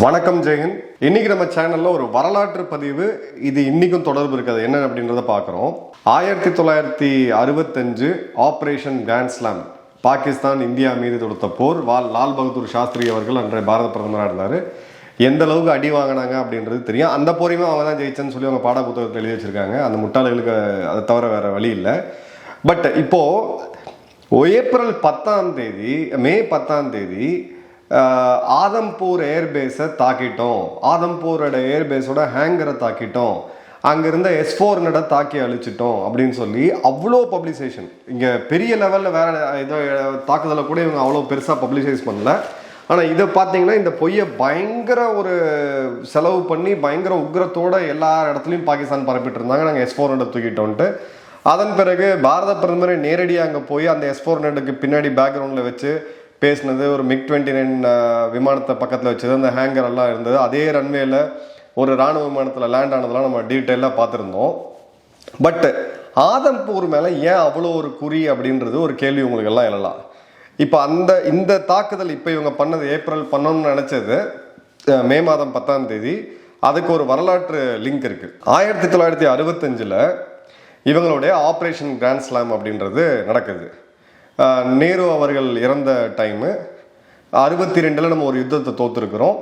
வணக்கம் ஜெயன். இன்னைக்கு நம்ம சேனல்ல ஒரு வரலாற்று பதிவு. இது இன்னைக்கும் தொடர்பு இருக்காது. என்ன அப்படின்றத பார்க்குறோம். ஆயிரத்தி தொள்ளாயிரத்தி அறுபத்தஞ்சு ஆபரேஷன் கிராண்ட்ஸ்லாம் பாகிஸ்தான் இந்தியா மீது தொடுத்த போர். வால் லால் பகதூர் சாஸ்திரி அவர்கள் அன்றைய பாரத பிரதமராக இருந்தார். எந்த அளவுக்கு அடி வாங்கினாங்க அப்படின்றது தெரியும். அந்த போரையுமே அவங்க தான் ஜெயிச்சேன்னு சொல்லி அவங்க பாட புத்தகத்தில் எழுதி வச்சிருக்காங்க. அந்த முட்டாளிகளுக்கு அதை தவிர வேற வழி இல்லை. பட் இப்போ ஏப்ரல் பத்தாம் தேதி மே பத்தாம் தேதி ஆதம்பூர் ஏர்பேஸை தாக்கிட்டோம். ஆதம்பூரோட ஏர்பேஸோட ஹேங்கரை தாக்கிட்டோம். அங்கேருந்த எஸ் ஃபோர் தாக்கி அழிச்சிட்டோம் அப்படின்னு சொல்லி அவ்வளோ பப்ளிசேஷன் இங்கே பெரிய லெவலில் வேற ஏதோ தாக்குதலை கூட இவங்க அவ்வளோ பெருசாக பப்ளிசைஸ் பண்ணல. ஆனால் இதை பார்த்தீங்கன்னா இந்த பொய்யை பயங்கர ஒரு செலவு பண்ணி பயங்கர உக்கிரத்தோட எல்லா இடத்துலையும் பாகிஸ்தான் பரப்பிட்டு இருந்தாங்க. நாங்கள் எஸ் ஃபோர் தூக்கிட்டோன்ட்டு. அதன் பிறகு பாரத பிரதமரை நேரடியாக அங்கே போய் அந்த எஸ் ஃபோர் பின்னாடி பேக்ரவுண்டில் வச்சு பேசினது ஒரு மிக் டுவெண்ட்டி நைன் விமானத்தை பக்கத்தில் வச்சது அந்த ஹேங்கர் எல்லாம் இருந்தது. அதே ரன்வேல ஒரு ராணுவ விமானத்தில் லேண்ட் ஆனதெல்லாம் நம்ம டீட்டெயிலாக பார்த்துருந்தோம். பட் ஆதம்பூர் மேலே ஏன் அவ்வளோ ஒரு குறி அப்படின்றது ஒரு கேள்வி உங்களுக்கு எல்லாம் எழலாம். இப்போ அந்த இந்த தாக்குதல் இப்போ இவங்க பண்ணது ஏப்ரல் பண்ணணும்னு நினச்சது மே மாதம் பத்தாம் தேதி. அதுக்கு ஒரு வரலாற்று லிங்க் இருக்குது ஆயிரத்தி தொள்ளாயிரத்தி அறுபத்தஞ்சில் இவங்களுடைய ஆப்ரேஷன் கிராண்ட் ஸ்லாம் அப்படின்றது நடக்குது. நேரு அவர்கள் இறந்த டைமு அறுபத்தி ரெண்டில் நம்ம ஒரு யுத்தத்தை தோத்துருக்குறோம்.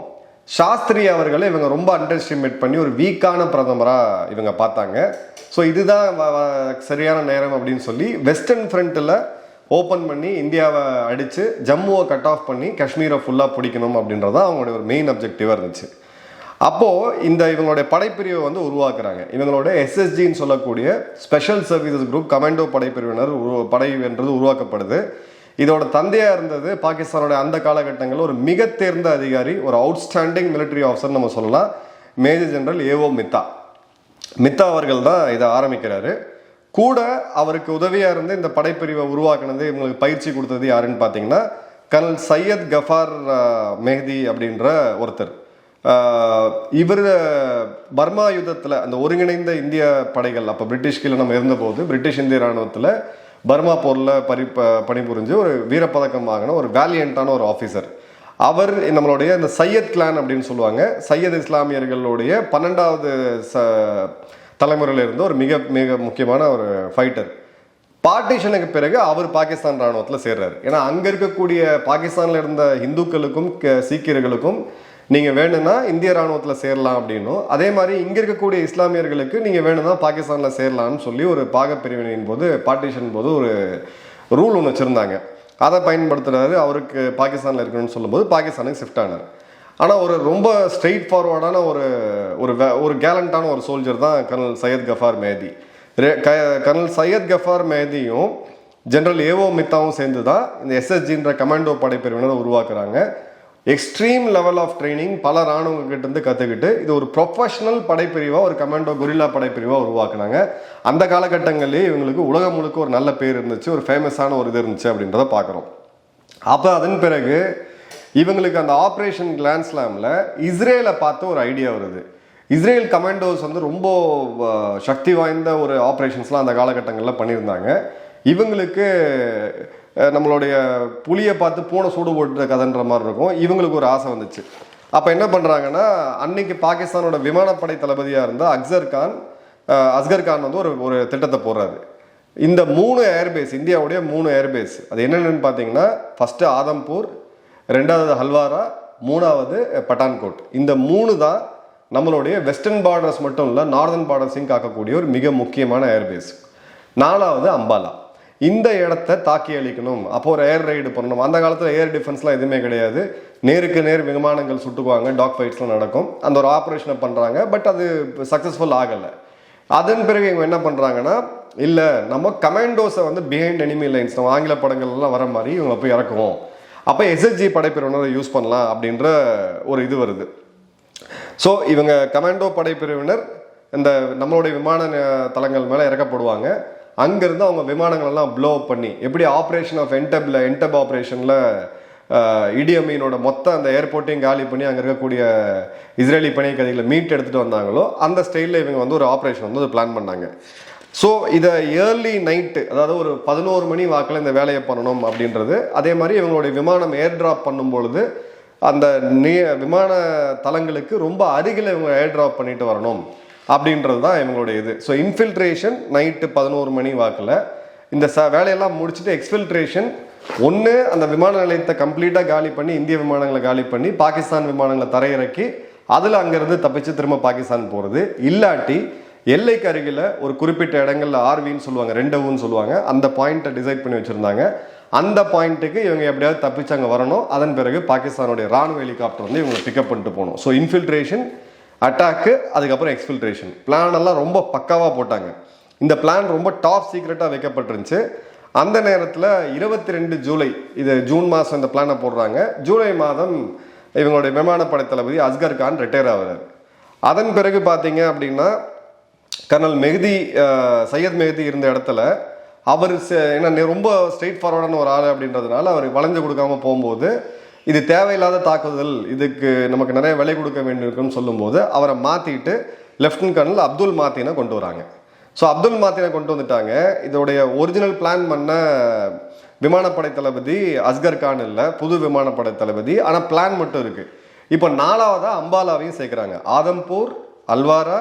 சாஸ்திரி அவர்களை இவங்க ரொம்ப அண்டர் எஸ்டிமேட் பண்ணி ஒரு வீக்கான பிரதமராக இவங்க பார்த்தாங்க. ஸோ இதுதான் வ- சரியான நேரம் அப்படின்னு சொல்லி வெஸ்டர்ன் ஃப்ரண்ட்டில் ஓப்பன் பண்ணி இந்தியாவை அடித்து ஜம்முவை கட் ஆஃப் பண்ணி காஷ்மீரை ஃபுல்லாக பிடிக்கணும் அப்படின்றது அவங்களுடைய ஒரு மெயின் அப்ஜெக்டிவாக இருந்துச்சு. அப்போது இந்த இவங்களுடைய படைப்பிரிவை வந்து உருவாக்குறாங்க. இவங்களோட எஸ்எஸ்ஜின்னு சொல்லக்கூடிய ஸ்பெஷல் சர்வீசஸ் குரூப் கமாண்டோ படைப்பிரிவினர் உரு படை என்றது உருவாக்கப்படுது. இதோட தந்தையாக இருந்தது பாகிஸ்தானோட அந்த காலகட்டங்களில் ஒரு மிக தேர்ந்த அதிகாரி ஒரு அவுட்ஸ்டாண்டிங் மிலிட்ரி ஆஃபீஸர் நம்ம சொல்லலாம். Major general AO Mitha Mitha அவர்கள் தான் இதை ஆரம்பிக்கிறாரு. கூட அவருக்கு உதவியாக இருந்து இந்த படைப்பிரிவை உருவாக்குனது இவங்களுக்கு பயிற்சி கொடுத்தது யாருன்னு பார்த்தீங்கன்னா கர்னல் சையத் கஃபார் மெஹதி அப்படின்ற ஒருத்தர். இவர் பர்மா யுத்தத்தில் அந்த ஒருங்கிணைந்த இந்திய படைகள் அப்போ பிரிட்டிஷ் கீழே நம்ம இருந்தபோது பிரிட்டிஷ் இந்திய ராணுவத்தில் பர்மா போரில் பரி ப- பணிபுரிஞ்சு ஒரு வீரப்பதக்கம் வாங்கின ஒரு வேலியண்டான ஒரு ஆஃபீஸர் அவர் நம்மளுடைய இந்த சையத் கிளான் அப்படின்னு சொல்லுவாங்க. சையத் இஸ்லாமியர்களுடைய பன்னெண்டாவது ச தலைமுறையில் இருந்த ஒரு மிக மிக முக்கியமான ஒரு ஃபைட்டர் பார்ட்டிஷனுக்கு பிறகு அவர் பாகிஸ்தான் ராணுவத்தில் சேர்றாரு. ஏன்னா அங்கே இருக்கக்கூடிய பாகிஸ்தானில் இருந்த இந்துக்களுக்கும் சீக்கியர்களுக்கும் நீங்கள் வேணும்னா இந்திய ராணுவத்தில் சேரலாம் அப்படின்னும். அதே மாதிரி இங்கே இருக்கக்கூடிய இஸ்லாமியர்களுக்கு நீங்கள் வேணும்னா பாகிஸ்தானில் சேரலாம்னு சொல்லி ஒரு பாகப்பிரிவினையின் போது பார்ட்டிஷன் போது ஒரு ரூல் ஒன்று வச்சுருந்தாங்க. அதை பயன்படுத்துகிறாரு அவருக்கு பாகிஸ்தானில் இருக்கணும்னு சொல்லும்போது பாகிஸ்தானுக்கு ஷிஃப்ட் ஆனார். ஆனால் ஒரு ரொம்ப ஸ்ட்ரெயிட் ஃபார்வர்டான ஒரு ஒரு ஒரு கேலண்டான ஒரு சோல்ஜர் தான் கர்னல் சையத் கஃபார் மேதி. க- கர்னல் சையத் கஃபார் மேதியும் ஜெனரல் ஏவோ மித்தாவும் சேர்ந்து தான் இந்த எஸ்எஸ்ஜின்ற கமாண்டோ படைப்பிரிவினரை உருவாக்குறாங்க. எக்ஸ்ட்ரீம் லெவல் ஆஃப் ட்ரைனிங் பல ராணுவங்கிட்ட இருந்து கற்றுக்கிட்டு இது ஒரு ப்ரொஃபஷனல் படைப்பிரிவாக ஒரு கமாண்டோ கொரில்லா படைப்பிரிவாக உருவாக்குனாங்க. அந்த காலகட்டங்களிலே இவங்களுக்கு உலகம் முழுக்க ஒரு நல்ல பேர் இருந்துச்சு ஒரு ஃபேமஸான ஒரு இது இருந்துச்சு அப்படின்றத பார்க்குறோம் அப்போ அதன் பிறகு இவங்களுக்கு அந்த ஆப்ரேஷன் கிளான்ஸ்லாமில் இஸ்ரேலை பார்த்து ஒரு ஐடியா வருது. இஸ்ரேல் கமாண்டோஸ் வந்து ரொம்ப சக்தி வாய்ந்த ஒரு ஆப்ரேஷன்ஸ்லாம் அந்த காலகட்டங்களில் பண்ணியிருந்தாங்க. இவங்களுக்கு நம்மளுடைய புலியை பார்த்து பூனை சூடு போட்டு கதைன்ற மாதிரி இருக்கும். இவங்களுக்கு ஒரு ஆசை வந்துச்சு. அப்போ என்ன பண்ணுறாங்கன்னா அன்னைக்கு பாகிஸ்தானோட விமானப்படை தளபதியாக இருந்த அக்சர் கான் அஸ்கர் கான் வந்து ஒரு ஒரு திட்டத்தை போடுறாரு. இந்த மூணு ஏர்பேஸ் இந்தியாவுடைய மூணு ஏர்பேஸ் அது என்னென்னு பார்த்தீங்கன்னா ஃபஸ்ட்டு ஆதம்பூர் ரெண்டாவது ஹல்வாரா மூணாவது பட்டான்கோட். இந்த மூணு தான் நம்மளுடைய வெஸ்டர்ன் பார்டர்ஸ் மட்டும் இல்லை நார்தர்ன் பார்டர்ஸையும் காக்கக்கூடிய ஒரு மிக முக்கியமான ஏர்பேஸ் நாலாவது அம்பாலா. இந்த இடத்த தாக்கி அழிக்கணும். அப்போ ஒரு ஏர் ரைடு பண்ணணும். அந்த காலத்தில் ஏர் டிஃபென்ஸ்லாம் எதுவுமே கிடையாது. நேருக்கு நேர் விமானங்கள் சுட்டுக்குவாங்க டாக் ஃபைட்ஸ்லாம் நடக்கும். அந்த ஒரு ஆப்ரேஷனை பண்ணுறாங்க பட் அது சக்ஸஸ்ஃபுல் ஆகலை. அதன் பிறகு இவங்க என்ன பண்ணுறாங்கன்னா இல்லை நம்ம கமாண்டோஸை வந்து பிஹைண்ட் எனிமி லைன்ஸ் நம்ம ஆங்கில படங்கள்லாம் வர மாதிரி இவங்க போய் இறக்குவோம். அப்போ எஸ்எஸ்ஜி படைப்பிரிவினரை யூஸ் பண்ணலாம் அப்படின்ற ஒரு இது வருது. ஸோ இவங்க கமாண்டோ படைப்பிரிவினர் இந்த நம்மளுடைய விமான தளங்கள் மேலே இறக்கப்படுவாங்க. அங்கேருந்து அவங்க விமானங்கள்லாம் ப்ளோ பண்ணி எப்படி ஆப்ரேஷன் ஆஃப் என்டபில் என்டப் ஆப்ரேஷனில் இடியமீனோட மொத்த அந்த ஏர்போர்ட்டையும் காலி பண்ணி அங்கே இருக்கக்கூடிய இஸ்ரேலி பணிக்கதைகளை மீட் எடுத்துகிட்டு வந்தாங்களோ அந்த ஸ்டைலில் இவங்க வந்து ஒரு ஆப்ரேஷன் வந்து பிளான் பண்ணாங்க. ஸோ இதை ஏர்லி நைட்டு அதாவது ஒரு பதினோரு மணி வாக்கில் இந்த வேலையை பண்ணணும் அப்படின்றது அதே மாதிரி இவங்களுடைய விமானம் ஏர் ட்ராப் பண்ணும் பொழுது அந்த நிய விமான தளங்களுக்கு ரொம்ப அருகில் இவங்க ஏர் ட்ராப் பண்ணிட்டு வரணும். அப்படின்றது தான் இவங்களுடைய இது. ஸோ இன்ஃபில்ட்ரேஷன் நைட்டு பதினோரு மணி வாக்கில். இந்த ச வேலையெல்லாம் முடிச்சுட்டு எக்ஸ்ஃபில்ட்ரேஷன் ஒன்று அந்த விமான நிலையத்தை கம்ப்ளீட்டாக காலி பண்ணி இந்திய விமானங்களை காலி பண்ணி பாகிஸ்தான் விமானங்களை தரையிறக்கி அதில் அங்கேருந்து தப்பிச்சு திரும்ப பாகிஸ்தான் போகிறது இல்லாட்டி எல்லைக்கு அருகில் ஒரு குறிப்பிட்ட இடங்கள்ல ஆர்வின்னு சொல்லுவாங்க ரெண்டவுன்னு சொல்லுவாங்க அந்த பாயிண்ட்டை டிசைட் பண்ணி வச்சுருந்தாங்க. அந்த பாயிண்ட்டுக்கு இவங்க எப்படியாவது தப்பிச்சு அங்கே வரணும். அதன் பிறகு பாகிஸ்தானுடைய ராணுவ ஹெலிகாப்டர் வந்து இவங்களை பிக்கப் பண்ணிட்டு போகணும். ஸோ இன்ஃபில்ட்ரேஷன் அட்டாக்கு அதுக்கப்புறம் எக்ஸ்ஃபில்ட்ரேஷன் பிளான் எல்லாம் ரொம்ப பக்காவாக போட்டாங்க. இந்த பிளான் ரொம்ப டாப் சீக்ரெட்டாக வைக்கப்பட்டிருந்துச்சு. அந்த நேரத்தில் இருபத்தி ரெண்டு ஜூலை இது ஜூன் மாதம் இந்த பிளானை போடுறாங்க. ஜூலை மாதம் இவங்களுடைய விமானப்படை தளபதி அஸ்கர் கான் ரிட்டையர் ஆகிறார். அதன் பிறகு பார்த்தீங்க அப்படின்னா கர்னல் மெஹதி சையத் மெஹதி இருந்த இடத்துல அவர் ஏன்னா ரொம்ப ஸ்ட்ரெயிட் ஃபார்வர்டான ஒரு ஆள் அப்படின்றதுனால அவர் வளைஞ்சு கொடுக்காம போகும்போது இது தேவையில்லாத தாக்குதல் இதுக்கு நமக்கு நிறைய விலை கொடுக்க வேண்டியிருக்குன்னு சொல்லும்போது அவரை மாற்றிட்டு லெஃப்டினன்ட் கர்னல் அப்துல் மாத்தினை கொண்டு வராங்க. ஸோ அப்துல் மாத்தினை கொண்டு வந்துட்டாங்க. இதோடைய ஒரிஜினல் பிளான் பண்ண விமானப்படை தளபதி அஸ்கர் கான் இல்லை புது விமானப்படை தளபதி ஆனால் பிளான் மட்டும் இருக்குது இப்போ நாலாவதாக அம்பாலாவையும் சேர்க்குறாங்க. ஆதம்பூர் அல்வாரா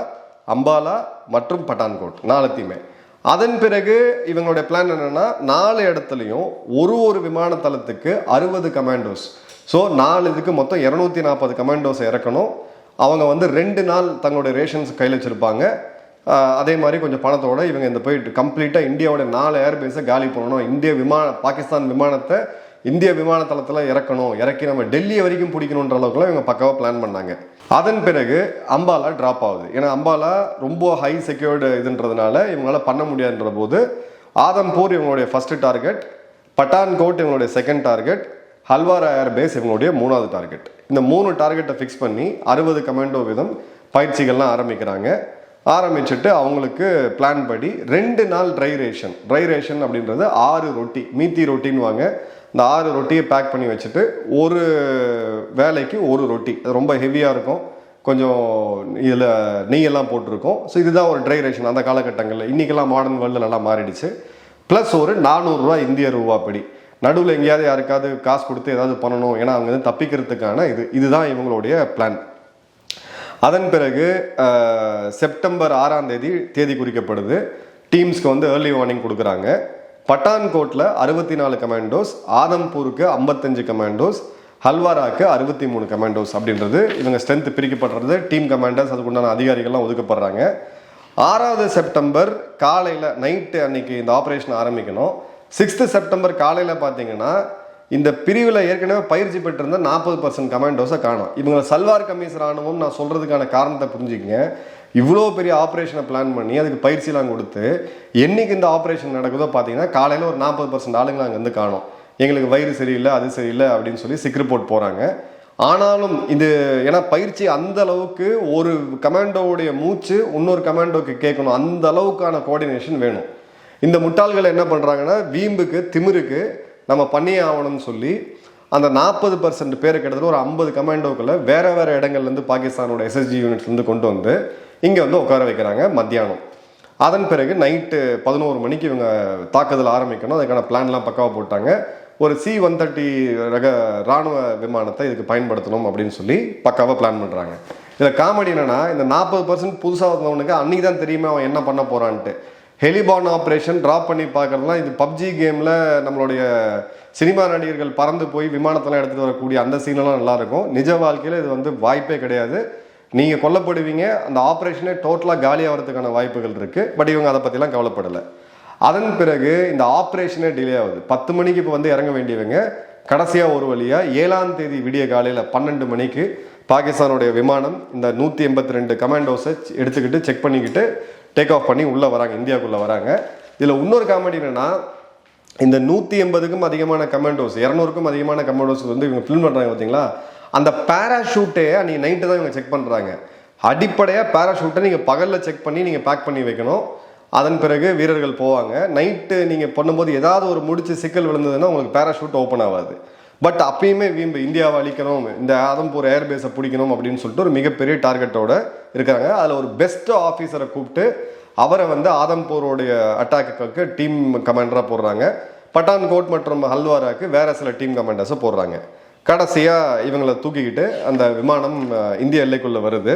அம்பாலா மற்றும் பட்டான்கோட் நாலத்தையுமே அதன் பிறகு இவங்களுடைய பிளான் என்னென்னா நாலு இடத்துலையும் ஒரு ஒரு விமான தளத்துக்கு அறுபது கமாண்டோஸ் ஸோ நாலு இதுக்கு மொத்தம் இரநூத்தி நாற்பது கமாண்டோஸ் இறக்கணும். அவங்க வந்து ரெண்டு நாள் தங்களுடைய ரேஷன்ஸ் கையில் வச்சுருப்பாங்க. அதே மாதிரி கொஞ்சம் பணத்தோட இவங்க இந்த போயிட்டு கம்ப்ளீட்டாக இந்தியாவோட நாலு ஏர்பேஸை காலி பண்ணணும். இந்திய விமான பாகிஸ்தான் விமானத்தை இந்திய விமானத்தளத்தில் இறக்கணும். இறக்கி நம்ம டெல்லி வரைக்கும் பிடிக்கணுன்ற அளவுக்குலாம் இவங்க பக்காவாக பிளான் பண்ணாங்க. அதன் பிறகு அம்பாலா ட்ராப் ஆகுது. ஏன்னா அம்பாலா ரொம்ப ஹை செக்யூர்டு இதுன்றதுனால இவங்களால பண்ண முடியாதுன்ற போது ஆதம்பூர் இவங்களுடைய ஃபஸ்ட்டு டார்கெட் பட்டான்கோட் இவங்களுடைய செகண்ட் டார்கெட் ஹல்வாரா ஆயர் பேஸ் இவங்களுடைய மூணாவது டார்கெட். இந்த மூணு டார்கெட்டை ஃபிக்ஸ் பண்ணி அறுபது கமெண்டோ விதம் பயிற்சிகள்லாம் ஆரம்பிக்கிறாங்க. ஆரம்பிச்சுட்டு அவங்களுக்கு பிளான் படி ரெண்டு நாள் ட்ரை ரேஷன் ட்ரை ரேஷன் அப்படின்றது ஆறு ரொட்டி மீத்தி ரொட்டின்னு வாங்க இந்த ஆறு ரொட்டியை பேக் பண்ணி வச்சுட்டு ஒரு வேலைக்கு ஒரு ரொட்டி. அது ரொம்ப ஹெவியாக இருக்கும். கொஞ்சம் இதில் நெய்யெல்லாம் போட்டிருக்கும். ஸோ இதுதான் ஒரு ட்ரை ரேஷன் அந்த காலகட்டங்களில். இன்றைக்கெல்லாம் மாடர்ன் வேர்ல்டு நல்லா மாறிடுச்சு. ப்ளஸ் ஒரு நானூறுரூவா இந்திய ரூபா படி. நடுவில் எங்கேயாவது யாருக்காவது காசு கொடுத்து ஏதாவது பண்ணணும். ஏன்னா அவங்க வந்து தப்பிக்கிறதுக்கான இது இதுதான் இவங்களுடைய பிளான் அதன் பிறகு செப்டம்பர் ஆறாம் தேதி தேதி குறிக்கப்படுது. டீம்ஸ்க்கு வந்து ஏர்லி வார்னிங் கொடுக்குறாங்க. பட்டான்கோட்டில் அறுபத்தி நாலு கமாண்டோஸ் ஆதம்பூருக்கு ஐம்பத்தஞ்சு கமாண்டோஸ் ஹல்வாராக்கு அறுபத்தி மூணு கமாண்டோஸ் அப்படின்றது இவங்க ஸ்ட்ரென்த் பிரிக்கப்படுறது டீம் கமாண்டர்ஸ் அதுக்குண்டான அதிகாரிகள்லாம் ஒதுக்கப்படுறாங்க. ஆறாவது செப்டம்பர் காலையில் நைட்டு அன்னைக்கு இந்த ஆப்ரேஷன் ஆரம்பிக்கணும். சிக்ஸ்த்து செப்டம்பர் காலையில் பார்த்தீங்கன்னா இந்த பிரிவில் ஏற்கனவே பயிற்சி பெற்றிருந்த நாற்பது பர்சன்ட் கமாண்டோஸை காணும். இவங்க சல்வார் கமீஸ் ராணுவம் நான் சொல்கிறதுக்கான காரணத்தை புரிஞ்சுக்கங்க. இவ்வளோ பெரிய ஆப்ரேஷனை பிளான் பண்ணி அதுக்கு பயிற்சிலாம் கொடுத்து என்னைக்கு இந்த ஆப்ரேஷன் நடக்குதோ பார்த்தீங்கன்னா காலையில் ஒரு நாற்பது பர்சன்ட் ஆளுங்களை அங்கே வந்து காணும். எங்களுக்கு வயிறு சரியில்லை அது சரியில்லை அப்படின்னு சொல்லி சிக் ரிப்போர்ட் போகிறாங்க ஆனாலும் இது ஏன்னா பயிற்சி அந்த அளவுக்கு ஒரு கமாண்டோவுடைய மூச்சு இன்னொரு கமாண்டோக்கு கேட்கணும். அந்த அளவுக்கான கோஆர்டினேஷன் வேணும். இந்த முட்டாள்கள் என்ன பண்ணுறாங்கன்னா வீம்புக்கு திமிருக்கு நம்ம பண்ணியே ஆகணும்னு சொல்லி அந்த நாற்பது பர்சன்ட் பேர் கிட்டத்தட்ட ஒரு ஐம்பது கமாண்டோக்களை வேறு வேறு இடங்கள்லேருந்து பாகிஸ்தானோட எஸ்எஸ்ஜி யூனிட்ஸ்லேருந்து கொண்டு வந்து இங்கே வந்து உட்கார வைக்கிறாங்க மத்தியானம். அதன் பிறகு நைட்டு பதினோரு மணிக்கு இவங்க தாக்குதல் ஆரம்பிக்கணும். அதுக்கான பிளான்லாம் பக்காவாக போட்டாங்க. ஒரு சி ஒன் தேர்ட்டி ரக ராணுவ விமானத்தை இதுக்கு பயன்படுத்தணும் அப்படின்னு சொல்லி பக்காவாக பிளான் பண்ணுறாங்க இதில் காமெடி என்னென்னா இந்த நாற்பது பர்சன்ட் புதுசாக வந்தவனுக்கு அன்றைக்கி தான் தெரியுமே அவன் என்ன பண்ண போகிறான்ட்டு ஹெலிபார்ன் ஆப்ரேஷன் ட்ராப் பண்ணி பார்க்கறதுலாம் இது பப்ஜி கேமில் நம்மளுடைய சினிமா நடிகர்கள் பறந்து போய் விமானத்தெல்லாம் எடுத்துகிட்டு வரக்கூடிய அந்த சீனெல்லாம் நல்லாயிருக்கும். நிஜ வாழ்க்கையில் இது வந்து வாய்ப்பே கிடையாது. நீங்கள் கொல்லப்படுவீங்க. அந்த ஆப்ரேஷனே டோட்டலாக காலியாகிறதுக்கான வாய்ப்புகள் இருக்குது பட் இவங்க அதை பற்றிலாம் கவலைப்படலை. அதன் பிறகு இந்த ஆப்ரேஷனே டிலே ஆகுது. பத்து மணிக்கு இப்போ வந்து இறங்க வேண்டியவங்க கடைசியாக ஒரு வழியாக ஏழாம் தேதி விடிய காலையில் பன்னெண்டு மணிக்கு பாகிஸ்தானுடைய விமானம் இந்த நூற்றி எண்பத்தி ரெண்டு கமாண்டோஸை எடுத்துக்கிட்டு செக் பண்ணிக்கிட்டு டேக் ஆஃப் பண்ணி உள்ளே வராங்க இந்தியாவுக்குள்ளே வராங்க. இதில் இன்னொரு காமெடி என்னென்னா இந்த நூற்றி எண்பதுக்கும் அதிகமான கமெண்டோஸ் இரநூறுக்கும் அதிகமான கமெண்டோஸ் வந்து இவங்க ஃபில்ம் பண்ணுறாங்க பார்த்தீங்களா அந்த பேராஷூட்டே அன்றைக்கி நைட்டு தான் இவங்க செக் பண்ணுறாங்க அடிப்படையாக பேராஷூட்டை நீங்கள் பகலில் செக் பண்ணி நீங்கள் பேக் பண்ணி வைக்கணும். அதன் பிறகு வீரர்கள் போவாங்க. நைட்டு நீங்கள் பண்ணும்போது ஏதாவது ஒரு முடிச்சு சிக்கல் விழுந்ததுன்னா உங்களுக்கு பேராஷூட் ஓப்பன் ஆகாது. பட் அப்பயுமே வீம்பு இந்தியாவை அழிக்கணும் இந்த ஆதம்பூர் ஏர்பேஸை பிடிக்கணும் அப்படின்னு சொல்லிட்டு ஒரு மிகப்பெரிய டார்கெட்டோட இருக்கிறாங்க. அதில் ஒரு பெஸ்ட் ஆஃபீஸரை கூப்பிட்டு அவரை வந்து ஆதம்பூரோடைய அட்டாக்குக்கு டீம் கமாண்டராக போடுறாங்க. பட்டான்கோட் மற்றும் ஹல்வாராக்கு வேற சில டீம் கமாண்டர்ஸை போடுறாங்க. கடைசியாக இவங்களை தூக்கிக்கிட்டு அந்த விமானம் இந்திய எல்லைக்குள்ளே வருது.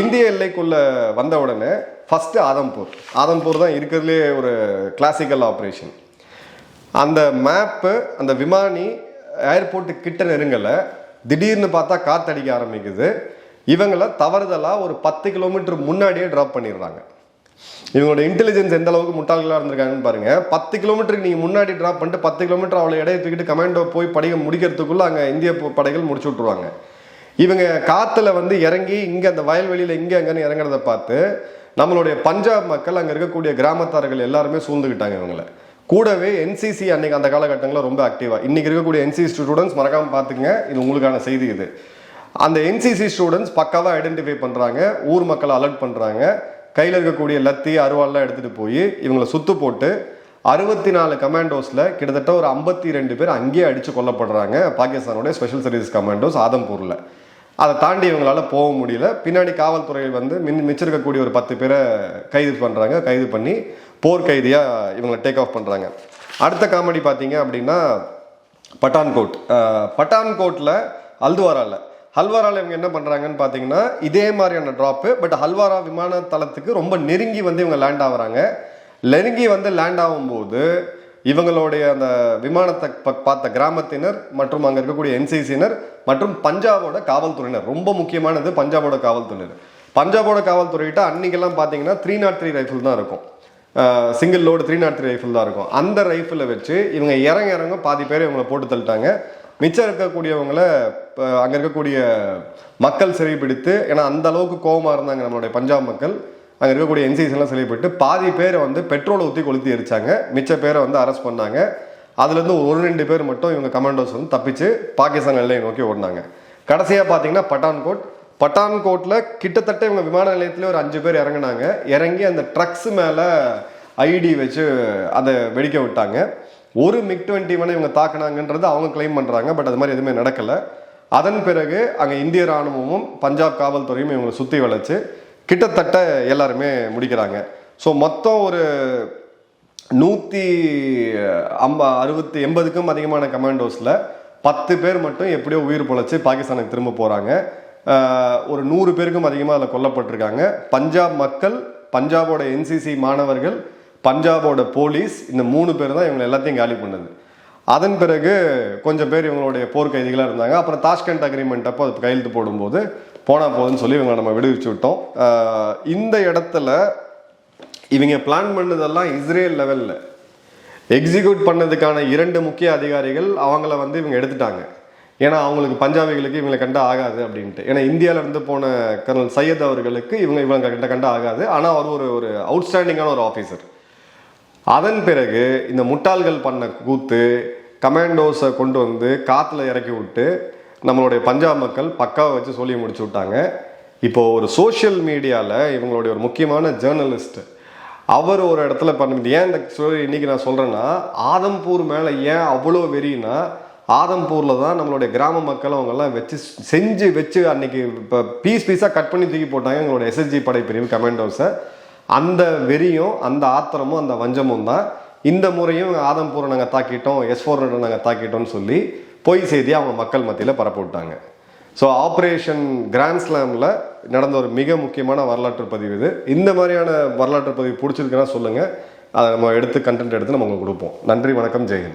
இந்திய எல்லைக்குள்ளே வந்த உடனே ஃபஸ்ட்டு ஆதம்பூர். ஆதம்பூர் தான் இருக்கிறதுலே ஒரு கிளாசிக்கல் ஆப்ரேஷன் அந்த மேப்பு அந்த விமானி ஏர்போர்ட்டு கிட்ட நெருங்கலை. திடீர்னு பார்த்தா காத்தடிக்க ஆரம்பிக்குது. இவங்கள தவறுதலாக ஒரு பத்து கிலோமீட்டர் முன்னாடியே ட்ராப் பண்ணிடுறாங்க. இவங்களோட இன்டெலிஜென்ஸ் எந்த அளவுக்கு முட்டாள்களாக இருந்திருக்காங்கன்னு பாருங்க. பத்து கிலோமீட்டருக்கு நீங்கள் முன்னாடி ட்ராப் பண்ணிட்டு பத்து கிலோமீட்டர் அவளை இடையை தூக்கிட்டு கமாண்டோ போய் படிக்க முடிக்கிறதுக்குள்ளே அங்கே இந்திய படைகள் முடிச்சு விட்ருவாங்க இவங்க காற்றுல வந்து இறங்கி இங்கே அந்த வயல்வெளியில் இங்கே அங்கேன்னு இறங்குறத பார்த்து நம்மளுடைய பஞ்சாப் மக்கள் அங்கே இருக்கக்கூடிய கிராமத்தார்கள் எல்லாருமே சூழ்ந்துக்கிட்டாங்க இவங்களை. கூடவே என்சிசி அன்னைக்கு அந்த காலகட்டங்களில் ரொம்ப ஆக்டிவாக இன்றைக்கி இருக்கக்கூடிய என்சிசி ஸ்டூடெண்ட்ஸ் மறக்காமல் பார்த்துங்க இது உங்களுக்கான செய்தி இது. அந்த என்சிசி ஸ்டூடெண்ட்ஸ் பக்காவாக ஐடென்டிஃபை பண்ணுறாங்க ஊர் மக்களை அலர்ட் பண்ணுறாங்க கையில் இருக்கக்கூடிய லத்தி அருவாள்லாம் எடுத்துகிட்டு போய் இவங்களை சுத்து போட்டு அறுபத்தி நாலு கமாண்டோஸில் கிட்டத்தட்ட ஒரு ஐம்பத்தி ரெண்டு பேர் அங்கேயே அடித்து கொல்லப்படுறாங்க. பாகிஸ்தானுடைய ஸ்பெஷல் சர்வீஸ் கமாண்டோஸ் ஆதம்பூரில். அதை தாண்டி இவங்களால போக முடியல. பின்னாடி காவல்துறையில் வந்து மின் மிச்சிருக்கக்கூடிய ஒரு பத்து பேரை கைது பண்ணுறாங்க கைது பண்ணி போர் கைதியாக இவங்களை டேக் ஆஃப் பண்ணுறாங்க அடுத்த காமெடி பார்த்தீங்க அப்படின்னா பட்டான்கோட். பட்டான்கோட்டில் அல்துவாராவில் ஹல்வாராவில் இவங்க என்ன பண்ணுறாங்கன்னு பார்த்தீங்கன்னா இதே மாதிரியான ட்ராப்பு பட் ஹல்வாரா விமான தளத்துக்கு ரொம்ப நெருங்கி வந்து இவங்க லேண்ட் ஆகுறாங்க. நெருங்கி வந்து லேண்ட் ஆகும்போது இவங்களுடைய அந்த விமானத்தை ப- பார்த்த கிராமத்தினர் மற்றும் அங்கே இருக்கக்கூடிய என்சிசினர் மற்றும் பஞ்சாபோட காவல்துறையினர். ரொம்ப முக்கியமானது பஞ்சாபோட காவல்துறையினர். பஞ்சாபோட காவல்துறையிட்ட அன்னைக்கெல்லாம் பார்த்தீங்கன்னா த்ரீ நாட் த்ரீ ரைஃபிள் தான் இருக்கும். Single load three nought three rifle தான் இருக்கும். அந்த ரைஃபிளை வச்சு இவங்க இறங்க இறங்க பாதி பேர் இவங்களை போட்டு தள்ளிட்டாங்க. மிச்சம் இருக்கக்கூடியவங்களை அங்கே இருக்கக்கூடிய மக்கள் சிறைப்பிடித்து ஏன்னா அந்த அளவுக்கு கோவமாக இருந்தாங்க நம்மளுடைய பஞ்சாப் மக்கள். அங்கே இருக்கக்கூடிய என்சிசிலாம் சிறைப்பட்டு பாதி பேரை வந்து பெட்ரோலை ஊற்றி கொளுத்தி எரிச்சாங்க. மிச்ச பேரை வந்து அரெஸ்ட் பண்ணாங்க. அதுலேருந்து ஒரு ரெண்டு பேர் மட்டும் இவங்க கமாண்டோஸ் வந்து தப்பிச்சு பாகிஸ்தான் எல்லையை நோக்கி ஓடினாங்க. கடைசியாக பார்த்தீங்கன்னா பட்டான்கோட் பட்டான்கோட்டில் கிட்டத்தட்ட இவங்க விமான நிலையத்தில் ஒரு அஞ்சு பேர் இறங்குனாங்க. இறங்கி அந்த ட்ரக்ஸ் மேலே ஐடி வச்சு அதை வெடிக்க விட்டாங்க. ஒரு மிக் டுவெண்ட்டி வேணால் இவங்க தாக்குனாங்கன்றது அவங்க கிளைம் பண்ணுறாங்க பட் அது மாதிரி எதுவுமே நடக்கலை. அதன் பிறகு அங்கே இந்திய ராணுவமும் பஞ்சாப் காவல்துறையும் இவங்களை சுற்றி வளைச்சு கிட்டத்தட்ட எல்லாருமே முடிக்கிறாங்க. ஸோ மொத்தம் ஒரு நூற்றி ஐம்ப அறுபத்தி எண்பதுக்கும் அதிகமான கமாண்டோஸில் பத்து பேர் மட்டும் எப்படியோ உயிர் பொழைச்சி பாகிஸ்தானுக்கு திரும்ப போகிறாங்க ஒரு நூறு பேருக்கும் அதிகமாக அதில் கொல்லப்பட்டிருக்காங்க. பஞ்சாப் மக்கள் பஞ்சாபோட என்சிசி மாணவர்கள் பஞ்சாபோட போலீஸ் இந்த மூணு பேர் தான் இவங்களை எல்லாத்தையும் காலி பண்ணுது. அதன் பிறகு கொஞ்சம் பேர் இவங்களுடைய போர்க்கைதிகளாக இருந்தாங்க. அப்புறம் தாஷ்கண்ட் அக்ரிமெண்ட் அப்போ அது கையெழுத்து போடும்போது போனால் போதுன்னு சொல்லி இவங்க நம்ம விடுவிச்சு விட்டோம். இந்த இடத்துல இவங்க பிளான் பண்ணதெல்லாம் இஸ்ரேல் லெவலில் எக்ஸிக்யூட் பண்ணதுக்கான இரண்டு முக்கிய அதிகாரிகள் அவங்கள வந்து இவங்க எடுத்துட்டாங்க. ஏன்னா அவங்களுக்கு பஞ்சாபிகளுக்கு இவங்களை கண்டா ஆகாது அப்படின்ட்டு. ஏன்னா இந்தியாவிலேருந்து போன கர்னல் சையத் அவர்களுக்கு இவங்க இவங்க கண்ட கண்டா ஆகாது. ஆனால் அவர் ஒரு ஒரு அவுட்ஸ்டாண்டிங்கான ஒரு ஆஃபீஸர் அதன் பிறகு இந்த முட்டாள்கள் பண்ண கூத்து கமாண்டோஸை கொண்டு வந்து காற்றுல இறக்கி விட்டு நம்மளுடைய பஞ்சாப் மக்கள் பக்காவை வச்சு சொல்லி முடிச்சு விட்டாங்க. இப்போது ஒரு சோஷியல் மீடியாவில் இவங்களுடைய ஒரு முக்கியமான ஜேர்னலிஸ்ட் அவர் ஒரு இடத்துல பண்ண ஏன் இந்த ஸ்டோரி இன்றைக்கி நான் சொல்கிறேன்னா ஆதம்பூர் மேலே ஏன் அவ்வளோ வெறினா ஆதம்பூரில் தான் நம்மளுடைய கிராம மக்கள் அவங்கெல்லாம் வச்சு செஞ்சு வச்சு அன்னைக்கு இப்போ பீஸ் பீஸாக கட் பண்ணி தூக்கி போட்டாங்க. எங்களோட எஸ்எஸ்ஜி படைப்பிரிவு கமாண்டோஸை அந்த வெறியும் அந்த ஆத்திரமும் அந்த வஞ்சமும் தான் இந்த முறையும் ஆதம்பூரை நாங்கள் தாக்கிட்டோம் எஸ் ஃபோர் நாங்கள் தாக்கிட்டோம்னு சொல்லி பொய் செய்தியை அவங்க மக்கள் மத்தியில் பரப்பி விட்டாங்க ஸோ ஆப்ரேஷன் கிராண்ட் ஸ்லாமில் நடந்த ஒரு மிக முக்கியமான வரலாற்று பதிவு இது. இந்த மாதிரியான வரலாற்று பதிவு பிடிச்சிருக்குன்னா சொல்லுங்கள் அதை நம்ம எடுத்து கண்டென்ட் எடுத்து நம்ம உங்களுக்கு கொடுப்போம். நன்றி வணக்கம் ஜெயஹிந்த்